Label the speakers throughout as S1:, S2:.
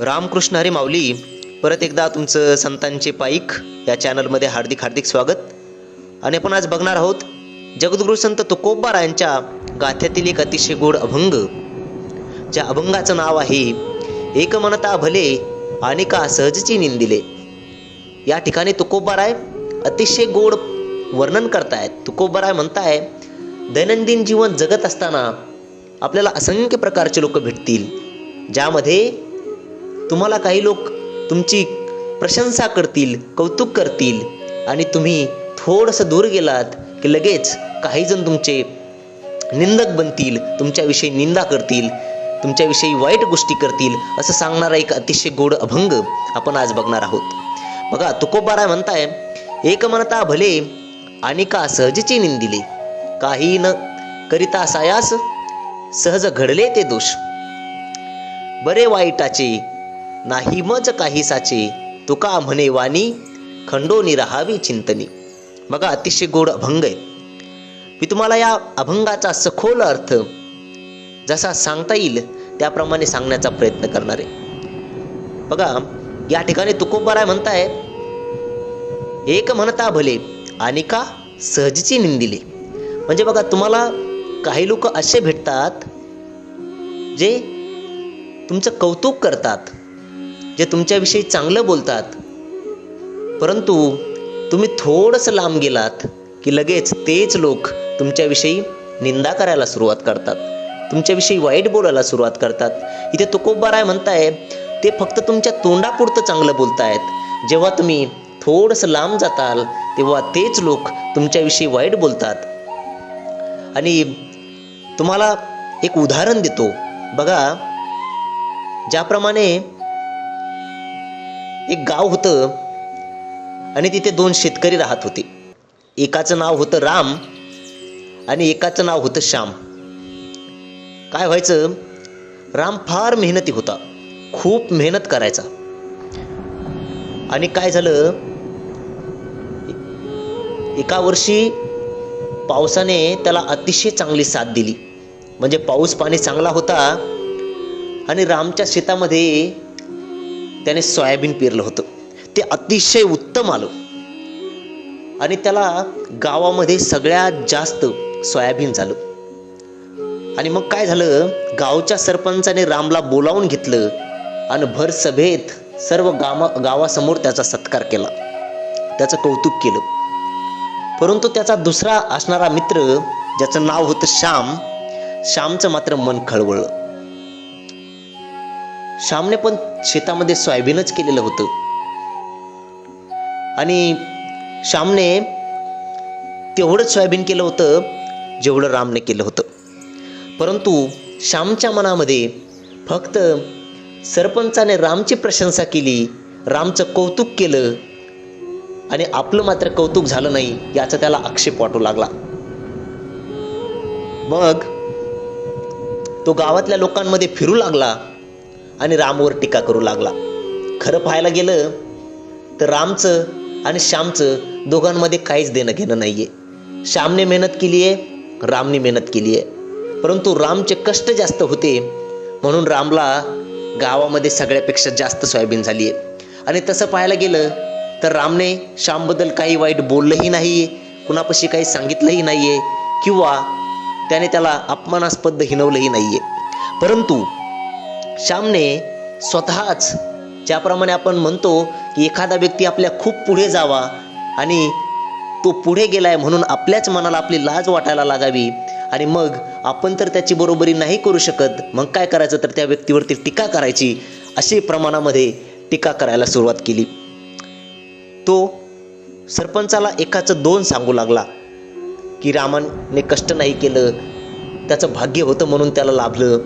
S1: रामकृष्ण हरी माऊली परत एकदा तुमचं संतांचे पाईक या चॅनलमध्ये हार्दिक हार्दिक स्वागत. आणि आपण आज बघणार आहोत जगद्गुरु संत तुकोबा यांच्या गाथ्यातील एक अतिशय गोड अभंग ज्या अभंगाचं नाव आहे एक मनता भले आणि का सहजची निंदिले. या ठिकाणी तुकोबाराय अतिशय गोड वर्णन करतायत. तुकोबाराय म्हणताय दैनंदिन जीवन जगत असताना आपल्याला असंख्य प्रकारचे लोक भेटतील ज्यामध्ये तुम्हाला काही लोक तुमची प्रशंसा करतील कौतुक करतील आणि तुम्ही थोडंसं दूर गेलात की लगेच काहीजण तुमचे निंदक बनतील तुमच्याविषयी निंदा करतील तुमच्याविषयी वाईट गोष्टी करतील असं सांगणारा एक अतिशय गोड अभंग आपण आज बघणार आहोत. बघा तुकोबाराय म्हणताय एक म्हणता भले आणि का सहजची निंदिले काही न करिता सायास सहज घडले ते दोष. बरे वाईटाचे नाही मज काही साचे. तुका म्हणे वाणी खंडोनी राहावी चिंतनी. बघा अतिशय गोड अभंग आहे. मी तुम्हाला या अभंगाचा सखोल अर्थ जसा सांगता येईल त्याप्रमाणे सांगण्याचा प्रयत्न करणार आहे. बघा या ठिकाणी तुकोबाराय म्हणताय एक म्हणता भले आणि का सहजची निंदिले. म्हणजे बघा तुम्हाला काही लोक असे भेटतात जे तुमचं कौतुक करतात. जे तुमच्याविषयी चांगलं बोलतात. परंतु तुम्ही थोडंसं लांब गेलात की लगेच तेच लोक तुमच्याविषयी निंदा करायला सुरुवात करतात. तुमच्याविषयी वाईट बोलायला सुरुवात करतात. इथे तुकोबाराय म्हणताय ते फक्त तुमच्या तोंडापुरतं चांगलं बोलतायत. जेव्हा तुम्ही थोडंसं लांब जाताल तेव्हा तेच लोक तुमच्याविषयी वाईट बोलतात. आणि तुम्हाला एक उदाहरण देतो. बघा ज्याप्रमाणे एक गाव होतं आणि तिथे दोन शेतकरी राहत होते. एकाचं नाव होतं राम आणि एकाचं नाव होतं श्याम. काय व्हायचं? राम फार मेहनती होता. खूप मेहनत करायचा. आणि काय झालं? एका वर्षी पावसाने त्याला अतिशय चांगली साथ दिली. म्हणजे पाऊस पाणी चांगला होता आणि रामच्या शेतामध्ये त्याने सोयाबीन पेरलं होतं. ते अतिशय उत्तम आलं. आणि त्याला गावामध्ये सगळ्यात जास्त सोयाबीन झालं. आणि मग काय झालं? गावच्या सरपंचाने रामला बोलावून घेतलं आणि भर सभेत सर्व गावा गावासमोर त्याचा सत्कार केला. त्याचं कौतुक केलं. परंतु त्याचा दुसरा असणारा मित्र ज्याचं नाव होतं श्याम श्यामचं मात्र मन खळवळलं श्यामने पण शेतामध्ये सोयाबीनच केलेलं होतं. आणि श्यामने तेवढंच सोयाबीन केलं होतं जेवढं रामने केलं होतं. परंतु श्यामच्या मनामध्ये फक्त सरपंचाने रामची प्रशंसा केली रामचं कौतुक केलं आणि आपलं मात्र कौतुक झालं नाही याचा त्याला आक्षेप वाटू लागला. मग तो गावातल्या लोकांमध्ये फिरू लागला आणि रामवर टीका करू लागला. खरं पाहायला गेलं तर रामचं आणि श्यामचं दोघांमध्ये काहीच देणं घेणं नाही आहे श्यामने मेहनत केली आहे रामने मेहनत केली आहे. परंतु रामचे कष्ट जास्त होते म्हणून रामला गावामध्ये सगळ्यापेक्षा जास्त सोयाबीन झाली आहे. आणि तसं पाहायला गेलं तर रामने श्यामबद्दल काही वाईट बोललंही नाही कुणापाशी काही सांगितलंही नाही आहे किंवा त्याने त्याला अपमानास्पद हिनवलंही नाही आहे परंतु श्यामने स्वतःच ज्याप्रमाणे आपण म्हणतो की एखादा व्यक्ती आपल्या खूप पुढे जावा आणि तो पुढे गेलाय म्हणून आपल्याच मनाला आपली लाज वाटायला लागावी आणि मग आपण तर त्याची बरोबरी नाही करू शकत मग काय करायचं तर त्या व्यक्तीवरती टीका करायची अशी प्रमाणामध्ये टीका करायला सुरुवात केली. तो सरपंचाला एकाचं दोन सांगू लागला की रामाने कष्ट नाही केलं त्याचं भाग्य होतं म्हणून त्याला लाभलं.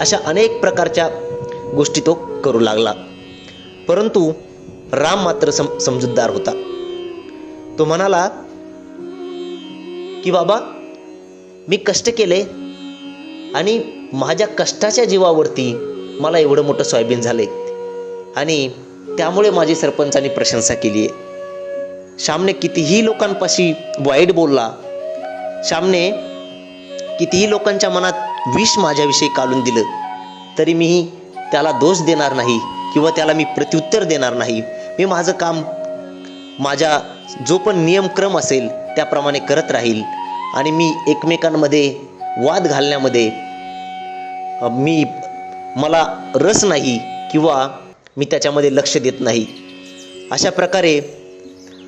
S1: अशा अनेक प्रकारच्या गोष्टी तो करू लागला. परंतु राम मात्र सम समजूतदार होता. तो म्हणाला की बाबा मी कष्ट केले आणि माझ्या कष्टाच्या जीवावरती मला एवढं मोठं सोयाबीन झाले आणि त्यामुळे माझी सरपंचांनी प्रशंसा केली आहे. श्यामने कितीही लोकांपाशी वाईट बोलला श्यामने कितीही लोकांच्या मनात विष माझ्याविषयी काढून दिलं तरी मी त्याला दोष देणार नाही किंवा त्याला मी प्रत्युत्तर देणार नाही. मी माझं काम माझ्या जो पण नियमक्रम असेल त्याप्रमाणे करत राहील. आणि मी एकमेकांमध्ये वाद घालण्यामध्ये मी मला रस नाही किंवा मी त्याच्यामध्ये लक्ष देत नाही. अशा प्रकारे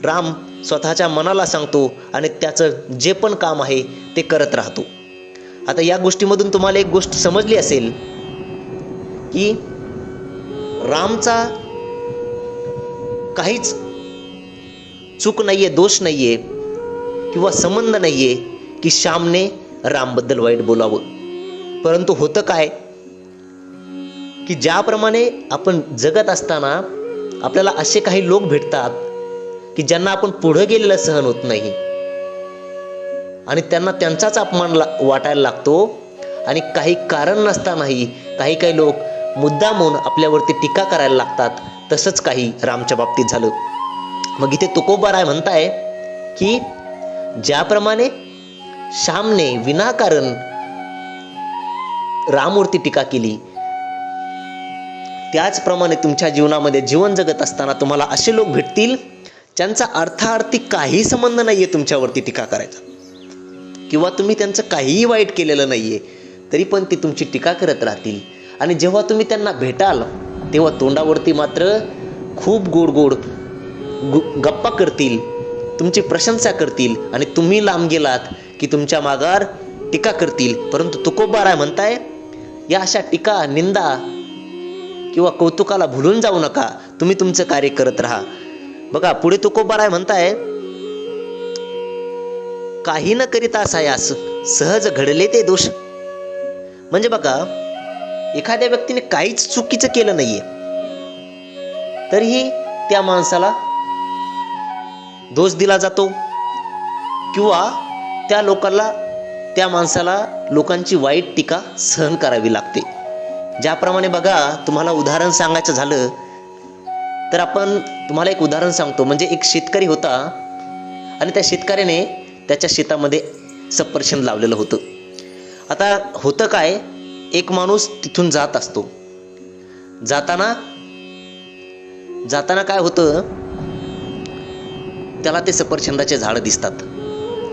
S1: राम स्वतःच्या मनाला सांगतो आणि त्याचं जे पण काम आहे ते करत राहतो. आता या गोष्टीमधून तुम्हाला एक गोष्ट समजली असेल की रामचा काहीच चूक नाहीये दोष नाहीये किंवा संबंध नाहीये की श्यामने रामबद्दल वाईट बोलावं. परंतु होतं काय? की ज्याप्रमाणे आपण जगत असताना आपल्याला असे काही लोक भेटतात की ज्यांना आपण पुढं गेलेलं सहन होत नाही. आणि त्यांना त्यांचाच अपमान ला वाटायला लागतो. आणि काही कारण नसतानाही काही काही लोक मुद्दामून आपल्यावरती टीका करायला लागतात. तसंच काही रामच्या बाबतीत झालं. मग इथे तुकोबाराय म्हणताय की ज्याप्रमाणे श्यामने विनाकारण रामवरती टीका केली त्याचप्रमाणे तुमच्या जीवनामध्ये जीवन जगत असताना तुम्हाला असे लोक भेटतील ज्यांचा अर्थार्थी काही संबंध नाही आहे तुमच्यावरती टीका करायचा. किंवा तुम्ही त्यांचं काहीही वाईट केलेलं नाही आहे तरी पण ते तुमची टीका करत राहतील. आणि जेव्हा तुम्ही त्यांना भेटाल तेव्हा तोंडावरती मात्र खूप गोड गोड गु- गप्पा करतील तुमची प्रशंसा करतील आणि तुम्ही लांब गेलात की तुमच्या मागार टीका करतील. परंतु तुकोबाराय म्हणताय या अशा टीका निंदा किंवा कौतुकाला भुलून जाऊ नका. तुम्ही तुमचं कार्य करत राहा. बघा पुढे तुकोबाराय म्हणताय काही न करिता सायास सहज घडले ते दोष. म्हणजे बघा एखाद्या व्यक्तीने काहीच चुकीचं केलं नाहीये तरीही त्या माणसाला दोष दिला जातो. किंवा त्या लोकांना त्या माणसाला लोकांची वाईट टीका सहन करावी लागते. ज्याप्रमाणे बघा तुम्हाला उदाहरण सांगायचं झालं तर आपण तुम्हाला एक उदाहरण सांगतो. म्हणजे एक शेतकरी होता आणि त्या शेतकऱ्याने त्याच्या शेतामध्ये सफरचंद लावलेलं होतं. आता होतं काय? एक माणूस तिथून जात असतो. जाताना जाताना काय होतं? त्याला ते सफरचंदाचे झाडं दिसतात.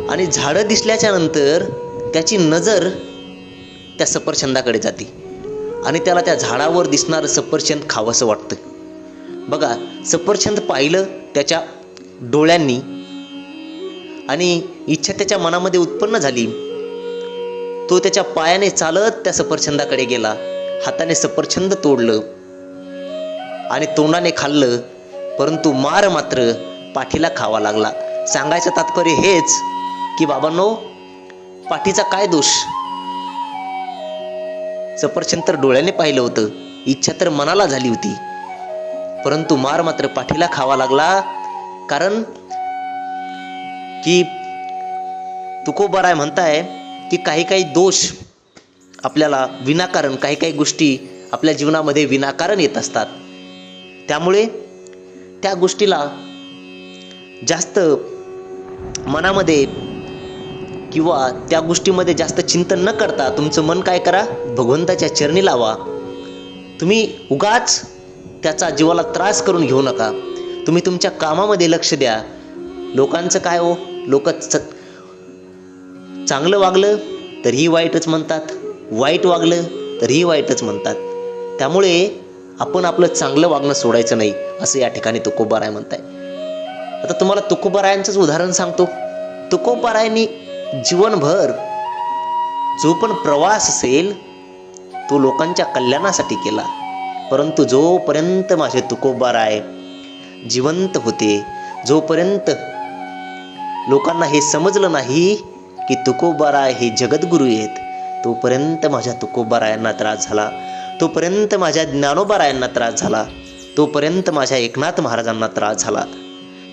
S1: आणि झाडं दिसल्याच्या नंतर त्याची नजर त्या सफरछंदाकडे जाते. आणि त्याला त्या झाडावर दिसणारं सफरचंद खावंसं वाटतं. बघा सफरचंद पाहिलं त्याच्या डोळ्यांनी आणि इच्छा त्याच्या मनामध्ये उत्पन्न झाली. तो त्याच्या पायाने चालत त्या सफरछंदाकडे गेला. हाताने सफरछंद तोडलं आणि तोंडाने खाल्लं परंतु मार मात्र पाठीला खावा लागला. सांगायचं तात्पर्य हेच की बाबांनो पाठीचा काय दोष? सफरछंद तर डोळ्याने पाहिलं होतं. इच्छा तर मनाला झाली होती. परंतु मार मात्र पाठीला खावा लागला कारण की तुकोबाराय म्हणताय की काही काही दोष आपल्याला विनाकारण काही काही गोष्टी आपल्या जीवनामध्ये विनाकारण येत असतात. त्यामुळे त्या गोष्टीला जास्त मनामध्ये किंवा त्या गोष्टीमध्ये जास्त चिंतन न करता तुमचं मन काय करा भगवंताच्या चरणी लावा. तुम्ही उगाच त्याचा जीवाला त्रास करून घेऊ नका. तुम्ही तुमच्या कामामध्ये लक्ष द्या. लोकांचं काय हो? लोक चांगलं वागलं तरीही वाईटच म्हणतात. वाईट वागलं तरीही वाईटच म्हणतात. त्यामुळे आपण आपलं चांगलं वागणं सोडायचं नाही असं या ठिकाणी तुकोबाराय म्हणताय. आता तुम्हाला तुकोबारायांचंच उदाहरण सांगतो. तुकोबारायांनी जीवनभर जो पण प्रवास असेल तो लोकांच्या कल्याणासाठी केला. परंतु जोपर्यंत माझे तुकोबाराय जिवंत होते जोपर्यंत लोकांना हे समजलं नाही की तुकोबाराय हे जगद्गुरू आहेत. तोपर्यंत माझ्या तुकोबारायांना त्रास झाला. तोपर्यंत माझ्या ज्ञानोबारायांना त्रास झाला. तोपर्यंत माझ्या एकनाथ महाराजांना त्रास झाला.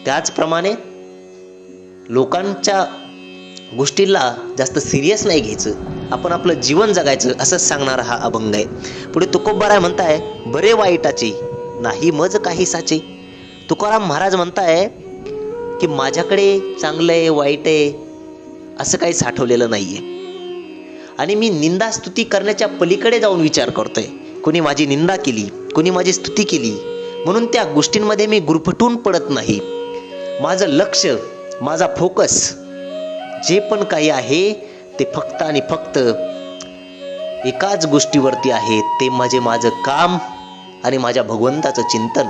S1: त्याचप्रमाणे लोकांच्या गोष्टीला जास्त सिरियस नाही घ्यायचं. आपण आपलं जीवन जगायचं असंच सांगणारा हा अभंग आहे. पुढे तुकोबाराय म्हणताय बरे वाईटाचे नाही मज काही साचे तुकाराम महाराज म्हणताय की माझ्याकडे चांगलं आहे वाईट आहे असं काही साठवलेलं नाही आहे आणि मी निंदा स्तुती करण्याच्या पलीकडे जाऊन विचार करतोय. कुणी माझी निंदा केली कुणी माझी स्तुती केली म्हणून त्या गोष्टींमध्ये मी गुरफटून पडत नाही. माझं लक्ष माझा फोकस जे पण काही आहे ते फक्त आणि फक्त एकाच गोष्टीवरती आहे ते म्हणजे माझं काम आणि माझ्या भगवंताचं चिंतन.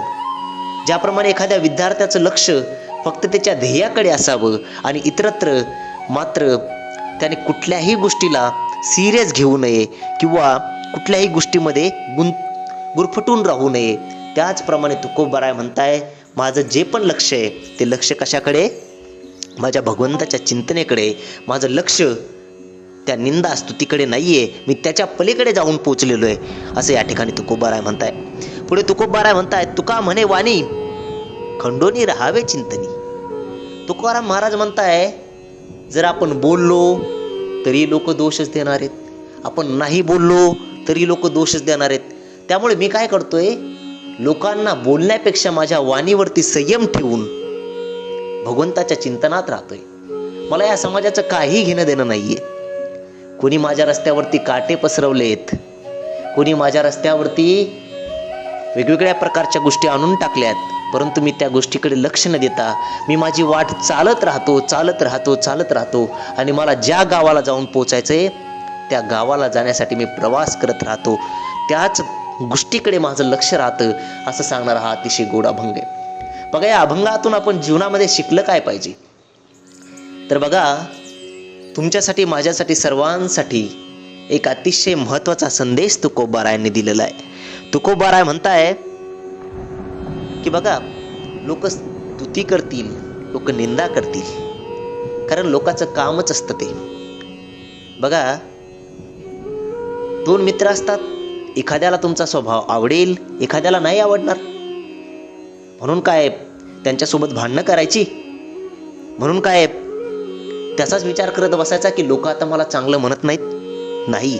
S1: ज्याप्रमाणे एखाद्या विद्यार्थ्याचं लक्ष फक्त त्याच्या ध्येयाकडे असावं आणि इतरत्र मात्र त्याने कुठल्याही गोष्टीला सिरियस घेऊ नये किंवा कुठल्याही गोष्टीमध्ये गुं गुरफटून राहू नये. त्याचप्रमाणे तुकोबाराय म्हणताय माझं जे पण लक्ष आहे ते लक्ष कशाकडे? माझ्या भगवंताच्या चिंतनेकडे. माझं लक्ष त्या निंदा स्तुतीकडे नाही आहे मी त्याच्या पलीकडे जाऊन पोचलेलो आहे असं या ठिकाणी तुकोबाराय म्हणताय. पुढे तुकोबाराय म्हणताय तुका म्हणे वाणी खंडोनी राहावे चिंतनी. तुकाराम महाराज म्हणताय जर आपण बोललो तरी लोक दोषच देणार आहेत. आपण नाही बोललो तरी लोक दोषच देणार आहेत. त्यामुळे मी काय करतोय लोकांना बोलण्यापेक्षा माझ्या वाणीवरती संयम ठेवून भगवंताच्या चिंतनात राहतोय. मला या समाजाचं काही घेणं देणं नाहीये. कोणी माझ्या रस्त्यावरती काटे पसरवलेत कोणी माझ्या रस्त्यावरती वेगवेगळ्या प्रकारच्या गोष्टी आणून टाकल्यात परंतु मी त्या गोष्टीकडे लक्ष न देता मी माझी वाट चालत राहतो चालत राहतो चालत राहतो. आणि मला ज्या गावाला जाऊन पोचायचं आहे त्या गावाला जाण्यासाठी मी प्रवास करत राहतो. त्याच गोष्टीकडे माझं लक्ष राहतं असं सांगणारा हा अतिशय गोड अभंग आहे. बघा या अभंगातून आपण जीवनामध्ये शिकलं काय पाहिजे? तर बघा तुमच्यासाठी माझ्यासाठी सर्वांसाठी एक अतिशय महत्त्वाचा संदेश तुकोबारायांनी दिलेला आहे. तुकोबाराय म्हणताय की बघा लोक स्तुती करतील लोक निंदा करतील. कारण लोकांचं कामच असतं ते. बघा दोन मित्र असतात एखाद्याला तुमचा स्वभाव आवडेल एखाद्याला नाही आवडणार. म्हणून काय त्यांच्यासोबत भांडणं करायची? म्हणून काय त्याचाच विचार करत बसायचा की लोक आता मला चांगलं म्हणत नाहीत? नाही.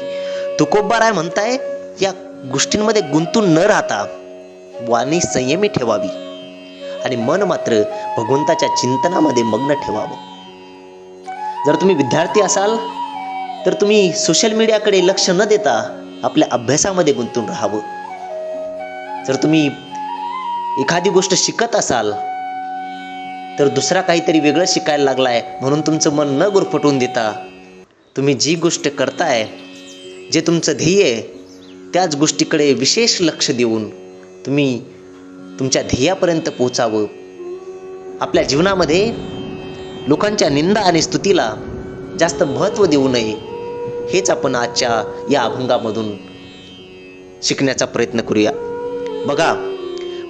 S1: तुकोबाराय म्हणताय या गोष्टींमध्ये गुंतून न राहता वाणी संयमी ठेवावी. आणि मन मात्र भगवंताच्या चिंतनामध्ये मग्न ठेवावं. जर तुम्ही विद्यार्थी असाल तर तुम्ही सोशल मीडियाकडे लक्ष न देता आपल्या अभ्यासामध्ये गुंतून राहावं. जर तुम्ही एखादी गोष्ट शिकत असाल तर दुसरा काहीतरी वेगळं शिकायला लागलाय म्हणून तुमचं मन न गुरफटून देता तुम्ही जी गोष्ट करताय जे तुमचं ध्येय आहे त्याच गोष्टीकडे विशेष लक्ष देऊन तुम्ही तुमच्या ध्येयापर्यंत पोहोचावं. आपल्या जीवनामध्ये लोकांच्या निंदा आणि स्तुतीला जास्त महत्त्व देऊ नये हेच आपण आजच्या या अभंगामधून शिकण्याचा प्रयत्न करूया. बघा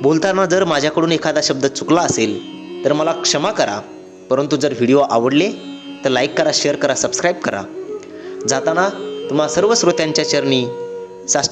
S1: बोलताना जर माझ्याकडून एखादा शब्द चुकला असेल तर मला क्षमा करा. परंतु जर व्हिडिओ आवडले तर लाईक करा शेअर करा सबस्क्राईब करा. जाताना तुम्हा सर्व श्रोत्यांच्या चरणी साष्ट